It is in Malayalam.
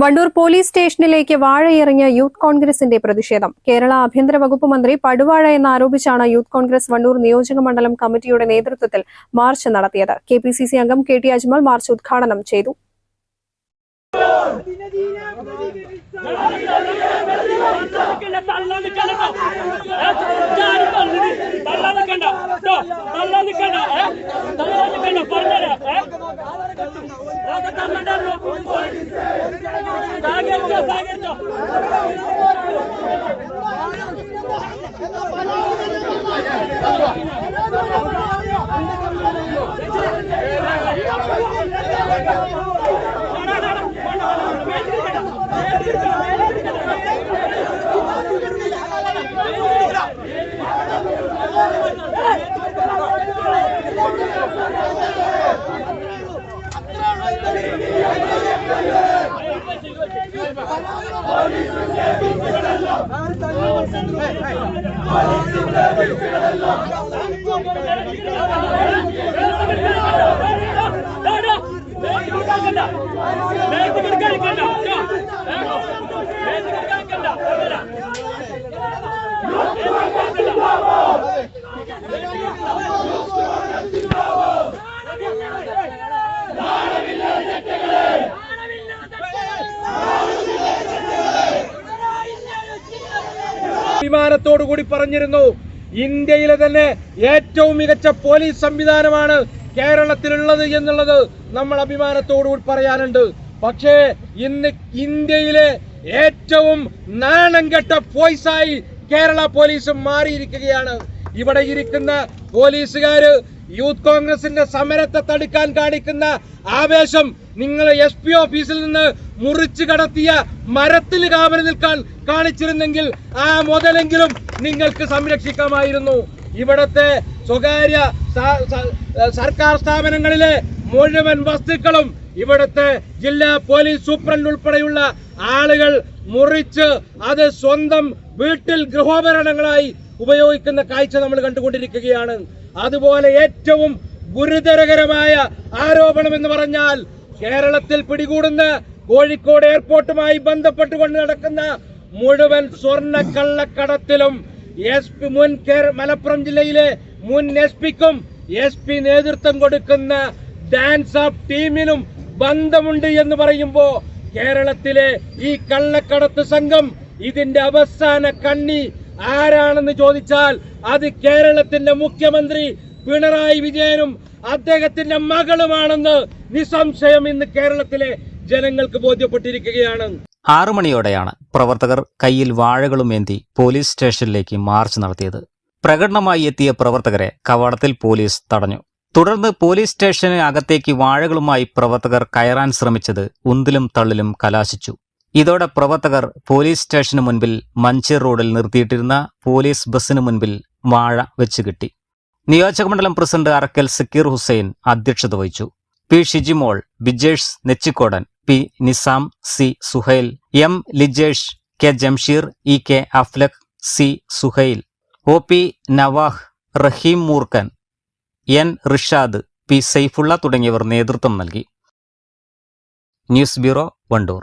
വണ്ടൂർ പോലീസ് സ്റ്റേഷനിലേക്ക് വാഴയിറങ്ങിയ യൂത്ത് കോൺഗ്രസിന്റെ പ്രതിഷേധം. കേരള ആഭ്യന്തര വകുപ്പ് മന്ത്രി പടുവാഴ എന്നാരോപിച്ചാണ് യൂത്ത് കോൺഗ്രസ് വണ്ടൂർ നിയോജക മണ്ഡലം കമ്മിറ്റിയുടെ നേതൃത്വത്തിൽ മാർച്ച് നടത്തിയത്. കെ അംഗം കെ ടി അജ്മൽ മാർച്ച് ഉദ്ഘാടനം ചെയ്തു. Sagerto! ¡Venga, അഭിമാനത്തോടു കൂടി പറഞ്ഞിരുന്നു. ഇന്ത്യയിലെ തന്നെ ഏറ്റവും മികച്ച പോലീസ് സംവിധാനമാണ് കേരളത്തിലുള്ളത് എന്നുള്ളത് നമ്മൾ അഭിമാനത്തോടു കൂടി പറയാനുണ്ട്. പക്ഷേ ഇന്ന് ഇന്ത്യയിലെ ഏറ്റവും നാണം കെട്ട ഫോയ്സായി കേരള പോലീസ് മാറിയിരിക്കുകയാണ്. ഇവിടെ ഇരിക്കുന്ന പോലീസുകാര് യൂത്ത് കോൺഗ്രസിന്റെ സമരത്തെ തടുക്കാൻ കാണിക്കുന്ന ആവേശം നിങ്ങൾ എസ് പി ഓഫീസിൽ നിന്ന് മുറിച്ചു കടത്തിയ മരത്തിൽ കാവൽ നിൽക്കാൻ കാണിച്ചിരുന്നെങ്കിൽ ആ മുതലെങ്കിലും നിങ്ങൾക്ക് സംരക്ഷിക്കാമായിരുന്നു. ഇവിടത്തെ സ്വകാര്യ സർക്കാർ സ്ഥാപനങ്ങളിലെ മുഴുവൻ വസ്തുക്കളും ഇവിടത്തെ ജില്ലാ പോലീസ് സൂപ്രണ്ട് ഉൾപ്പെടെയുള്ള ആളുകൾ മുറിച്ച് അത് സ്വന്തം വീട്ടിൽ ഗൃഹോപകരണങ്ങളായി ഉപയോഗിക്കുന്ന കാഴ്ച നമ്മൾ കണ്ടുകൊണ്ടിരിക്കുകയാണ്. അതുപോലെ ഏറ്റവും ഗുരുതരകരമായ ആരോപണം എന്ന് പറഞ്ഞാൽ കേരളത്തിൽ പിടികൂടുന്ന കോഴിക്കോട് എയർപോർട്ടുമായി ബന്ധപ്പെട്ടുകൊണ്ട് നടക്കുന്ന മുഴുവൻ സ്വർണ കള്ളക്കടത്തിലും എസ് പി മുൻ മലപ്പുറം ജില്ലയിലെ മുൻ എസ് പിക്കും എസ് പി നേതൃത്വം കൊടുക്കുന്ന ഡാൻസ് ഓഫ് ടീമിനും ബന്ധമുണ്ട് എന്ന് പറയുമ്പോൾ കേരളത്തിലെ ഈ കള്ളക്കടത്ത് സംഘം ഇതിന്റെ അവസാന കണ്ണി ആരാണെന്ന് ചോദിച്ചാൽ അത് കേരളത്തിന്റെ മുഖ്യമന്ത്രി പിണറായി വിജയനും അദ്ദേഹത്തിന്റെ മകളുമാണെന്ന് നിസ്സംശയം ഇന്ന് കേരളത്തിലെ ജനങ്ങൾക്ക് ബോധ്യപ്പെട്ടിരിക്കുകയാണ്. ആറു മണിയോടെയാണ് പ്രവർത്തകർ കയ്യിൽ വാഴകളുമേന്തി പോലീസ് സ്റ്റേഷനിലേക്ക് മാർച്ച് നടത്തിയത്. പ്രകടനമായി എത്തിയ പ്രവർത്തകരെ കവാടത്തിൽ പോലീസ് തടഞ്ഞു. തുടർന്ന് പോലീസ് സ്റ്റേഷന് അകത്തേക്ക് വാഴകളുമായി പ്രവർത്തകർ കയറാൻ ശ്രമിച്ചത് ഉന്തിലും തള്ളിലും കലാശിച്ചു. ഇതോടെ പ്രവർത്തകർ പോലീസ് സ്റ്റേഷന് മുൻപിൽ മഞ്ചേർ റോഡിൽ നിർത്തിയിട്ടിരുന്ന പോലീസ് ബസ്സിന് മുൻപിൽ വാഴ വെച്ച് കിട്ടി. നിയോജകമണ്ഡലം പ്രസിഡന്റ് അറക്കൽ സക്കീർ ഹുസൈൻ അധ്യക്ഷത വഹിച്ചു. P Shijimol Bijesh Nechikkodan P Nizam C Suhail M Lijesh K Jamsheer E K Aflaq C Suhail O P Navah Rahim Moorkkan N Rishad P Saifulla തുടങ്ങിയവർ നേതൃത്വം നൽകി. News bureau Wandoor.